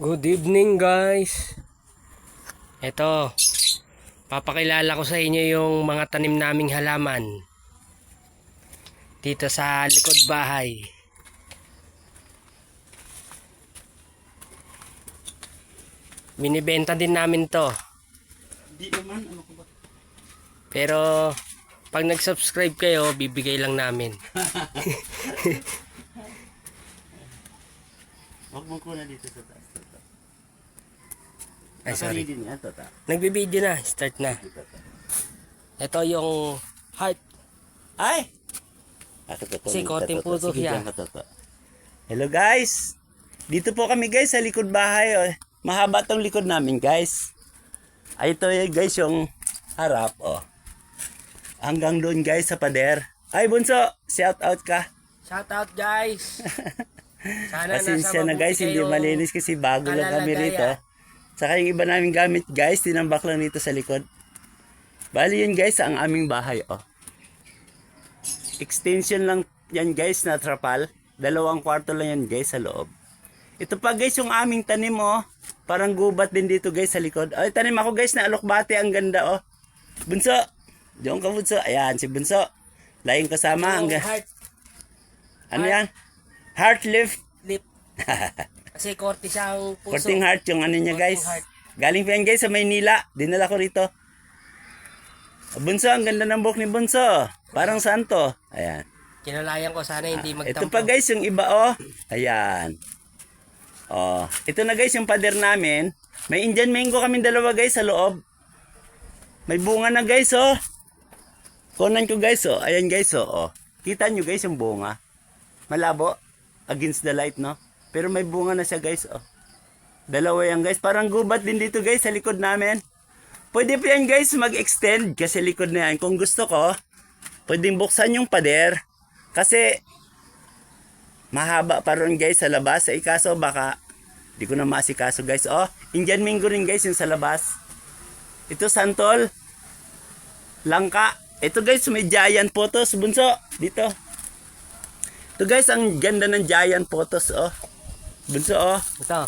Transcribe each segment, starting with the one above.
Good evening guys. Ito, papakilala ko sa inyo yung mga tanim naming halaman. Dito sa likod bahay. Binibenta din namin to. Ano? Pero pag nag-subscribe kayo, bibigay lang namin. Huwag mo ko na dito sa taas. Ay, sorry. Nagbibideo na, start na. Ito yung heart. Ay! Kasi konting puto siya. Hello guys! Dito po kami guys sa likod bahay. Oh. Mahaba tong likod namin guys. Ay ito eh, guys yung harap. Oh. Hanggang doon guys sa pader. Ay bunso, shout out ka. Shout out guys. Sana Pasensya na guys, hindi malinis kasi bago lang kami rito. Saka yung iba namin gamit guys, tinambak lang dito sa likod. Bali yun guys, ang aming bahay oh. Extension lang yan guys na trapal. Dalawang kwarto lang yan guys sa loob. Ito pa guys yung aming tanim oh. Parang gubat din dito guys sa likod. Ay tanim ako guys na alokbate ang ganda oh. Bunso. Diyon ka bunso. Ayan si Bunso. Laing kasama. Ang, ga- heart ano yan? Heart lift. lip. Kasi korte siyang puso. Korting heart yung ano niya Korting guys. heart. Galing pa yan guys sa Maynila. Dinala ko rito. Bunso, ang ganda ng buhok ni Bunso. Parang santo. Ayan. Kinalayan ko sana hindi magtampo. Ito pa guys yung iba oh. Ayan. Oh, ito na guys yung pader namin. May Indian mango kami dalawa guys sa loob. May bunga na guys oh. Kunan ko guys oh. Ayan guys oh. oh. Kita nyo guys yung bunga. Malabo. Against the light no. Pero may bunga na siya guys oh. Dalawa yan guys. Parang gubat din dito guys sa likod namin. Pwede pa yan guys mag-extend kasi likod na yan. Kung gusto ko, pwedeng buksan yung pader. Kasi mahaba pa ron guys sa labas. Sa ikaso baka di ko na masikaso guys. Oh, Indian Mingo rin guys yung sa labas. Ito santol. Langka. Ito guys may giant photos. Bunso, dito. Ito guys ang ganda ng giant photos oh. Bunso oh. Ito,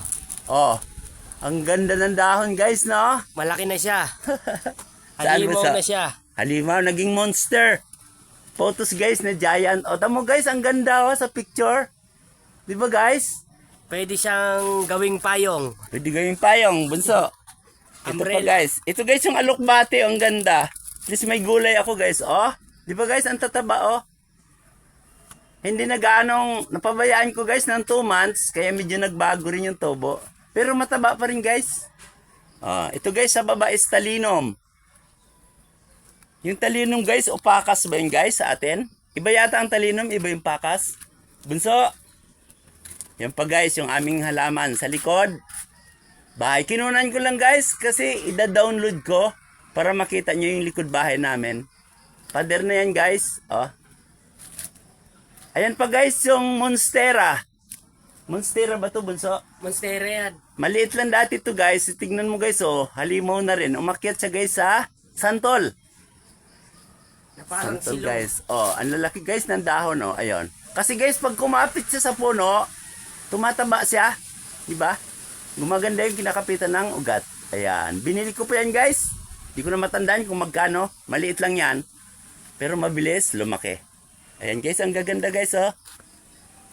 Oh. Ang ganda ng dahon guys no. malaki na siya. Halimaw na siya. Halimaw, naging monster. Photos guys na giant. O, tamo guys, ang ganda oh, sa picture. Di ba guys? Pwede siyang gawing payong. Pwede gawing payong, bunso. Ito pa Umbrella. guys. Ito guys yung alokbate, ang ganda. At least may gulay ako guys, oh. Di ba guys, ang tataba, oh. Hindi na gaanong, napabayaan ko guys ng 2 months, kaya medyo nagbago rin yung tubo. Pero mataba pa rin guys. Ah, ito guys, sa baba is talinum. Yung talinum guys, opakas ba yun guys sa atin? Iba yata ang talinum, iba yung pakas. Bunso, yan pa guys, yung aming halaman sa likod. Bahay. Kinunan ko lang guys kasi ida-download ko para makita nyo yung likod bahay namin. Pader na yan guys. Oh. Ayan pa guys yung Monstera. Monstera ba to bunso? Monstera yan. Maliit lang dati to guys. Tignan mo guys oh. Halimaw na rin. Umakyat siya guys sa Santol. Na parang Santol silong. guys. Oh, ang lalaki guys ng dahon oh. Ayun. Kasi guys pag kumapit siya sa puno, tumataba siya. Di ba? Gumaganda yung kinakapitan ng ugat. Ayan. Binili ko pa yan guys. Di ko na matandaan kung magkano. Maliit lang yan. Pero mabilis, lumaki. Ayan guys, ang gaganda guys oh.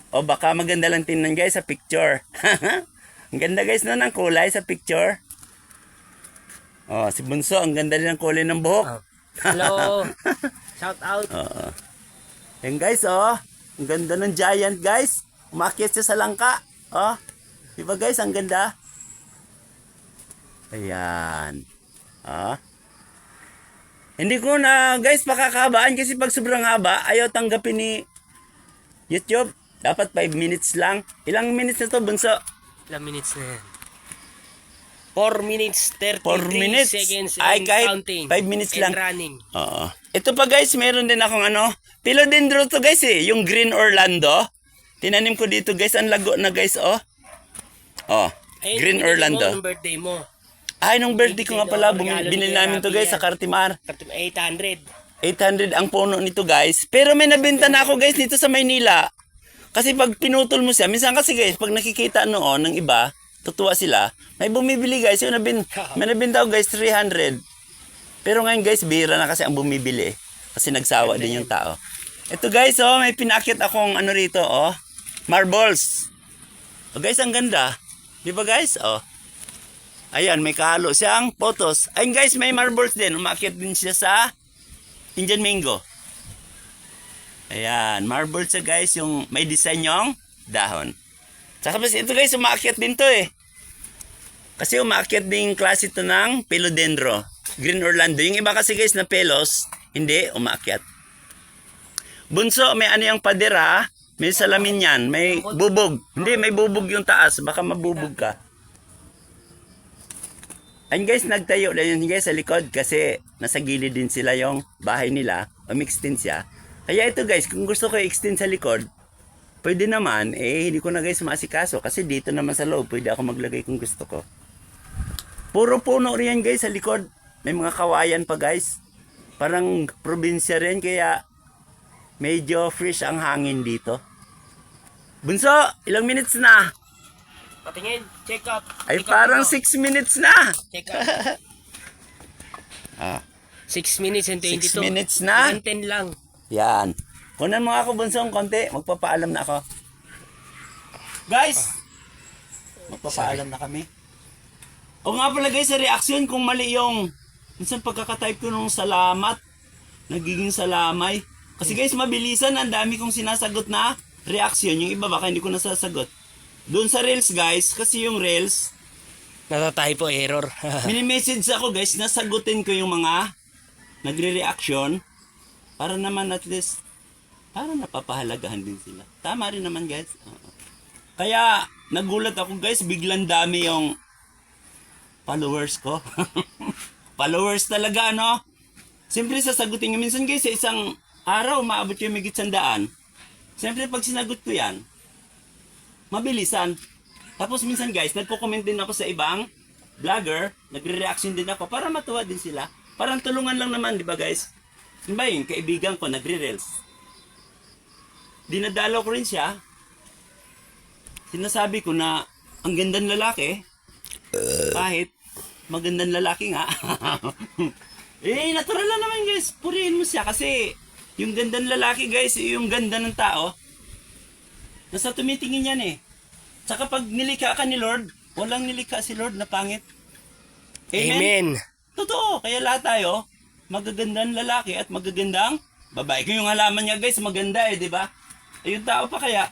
O baka maganda lang tingnan guys sa picture. ang ganda guys no ng kulay sa picture. Oh, si Bunso, ang ganda rin ng kulay ng buhok. Oh. Hello. Shout out. Oo. Yan guys, oh. Ang ganda ng giant, guys. Umakyat siya sa langka. Oh. Di ba guys, ang ganda? Ayan. Ah. Hindi ko na, guys, pakakabaan kasi pag sobrang haba, ayaw tanggapin ni YouTube. Dapat 5 minutes lang. Ilang minutes na to, bunso? Ilang minutes na yan? 4 minutes 33 4 minutes? seconds Ay, kahit counting. five minutes and lang. running. Oo. Ito pa guys, meron din akong ano, philodendron to guys eh, yung Green Orlando. Tinanim ko dito guys, ang lago na guys, oh. Oh, Ayun, Green Orlando. Mo, birthday mo. Ay, nung birthday ko nga pala, bum- Regalo ni binili namin to guys sa. Cartimar. 800. 800 ang puno nito guys. Pero may nabenta na ako guys dito sa Maynila. Kasi pag pinutol mo siya, minsan kasi guys, pag nakikita noon ng iba, tutuwa sila. May bumibili guys, yung nabin, may nabinta ko guys 300. Pero ngayon guys, bihira na kasi ang bumibili. Kasi nagsawa din yung tao. Ito guys, oh, may pinakit akong ano rito, oh. Marbles. Oh, guys, ang ganda. Di ba guys? Oh. Ayan, may kahalo siyang photos. Ayun guys, may marbles din. Umakit din siya sa Indian Mango. Ayan, marbles siya guys, yung may design yung dahon. Tsaka ito guys, umakit din to eh. Kasi umakit din yung klase ito ng Pelodendro. Green Orlando. Yung iba kasi guys na pelos, hindi, umakyat. Bunso, may ano yung padera, may salamin yan, may bubog. Hindi, may bubog yung taas, baka mabubog ka. Ayun guys, nagtayo na yun guys sa likod kasi nasa gilid din sila yung bahay nila. Umextend siya. Kaya ito guys, kung gusto ko i-extend sa likod, pwede naman, eh hindi ko na guys maasikaso kasi dito naman sa loob, pwede ako maglagay kung gusto ko. Puro puno rin guys sa likod. May mga kawayan pa guys. Parang probinsya rin kaya medyo fresh ang hangin dito. Bunso, ilang minutes na? Patingin, check up. Ay Check parang ako. 6 minutes na. Check up. Ah, 6 minutes and 22. 6 minutes na. 110 lang. Yan. Kunan mo ako bunso ng konti. Magpapaalam na ako. Guys! Magpapaalam na kami. O nga pala guys, sa reaction kung mali yung minsan pagkakatype ko nung salamat, nagiging salamay. Kasi guys, mabilisan. Ang dami kong sinasagot na reaction. Yung iba baka hindi ko nasasagot. Doon sa Reels guys, kasi yung Reels, Natatypo error. Mini-message ako guys, nasagutin ko yung mga nagre-reaction para naman at least para napapahalagahan din sila. Tama rin naman guys. Oo. Kaya nagulat ako guys, biglang dami yung followers ko. followers talaga no. Siyempre sasagutin ko minsan guys sa isang araw maabot yung migit sandaan. Siyempre pag sinagot ko yan, mabilisan. Tapos minsan guys, nagko-comment din ako sa ibang vlogger, nagre-reaction din ako para matuwa din sila. Parang tulungan lang naman, di ba guys? Yun ba yung kaibigan ko, nagre-reels. Dinadalaw ko rin siya. Sinasabi ko na ang gandang lalaki, kahit magandang lalaki nga. eh, natural lang naman guys. Purihin mo siya kasi yung gandang lalaki guys, yung ganda ng tao, nasa tumitingin yan eh. Tsaka pag nilikha ka ni Lord, walang nilikha si Lord na pangit. Amen? Amen. Totoo. Kaya lahat tayo, magagandang lalaki at magagandang babae. Kung yung halaman niya guys, maganda eh, di ba? Ayun tao pa kaya.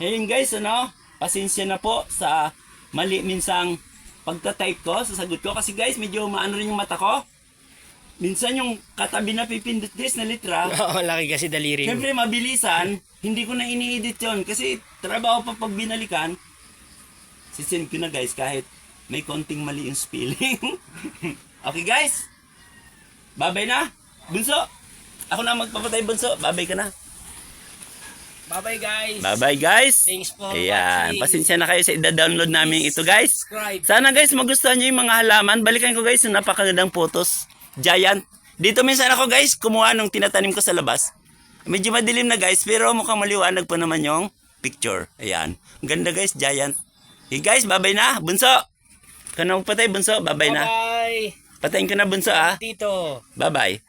Ayun guys, ano, pasensya na po sa mali minsang pagta-type ko, sasagot ko. Kasi guys, medyo maano rin yung mata ko. Minsan yung katabi na pipindot guys na litra, Oo, laki kasi daliri. Siyempre, mabilisan. Hindi ko na ini-edit yun. Kasi trabaho pa pag binalikan. Sisend ko na guys kahit may konting mali yung spelling. okay guys? Babay na. Bunso. Ako na magpapatay bunso. Babay ka na. Bye-bye guys. Bye-bye guys. Thanks for Ayan. watching. Pasensya na kayo sa ida-download namin ito guys. Subscribe. Sana guys magustuhan nyo yung mga halaman. Balikan ko guys yung napakagandang photos. Giant. Dito minsan ako guys kumuha nung tinatanim ko sa labas. Medyo madilim na guys pero mukhang maliwanag pa naman yung picture. Ayan. Ang ganda guys, giant. Okay guys, babay na. Bunso. Kung patay bunso, babay na. Bye-bye. Patayin ko na bunso ah. Tito. Bye-bye.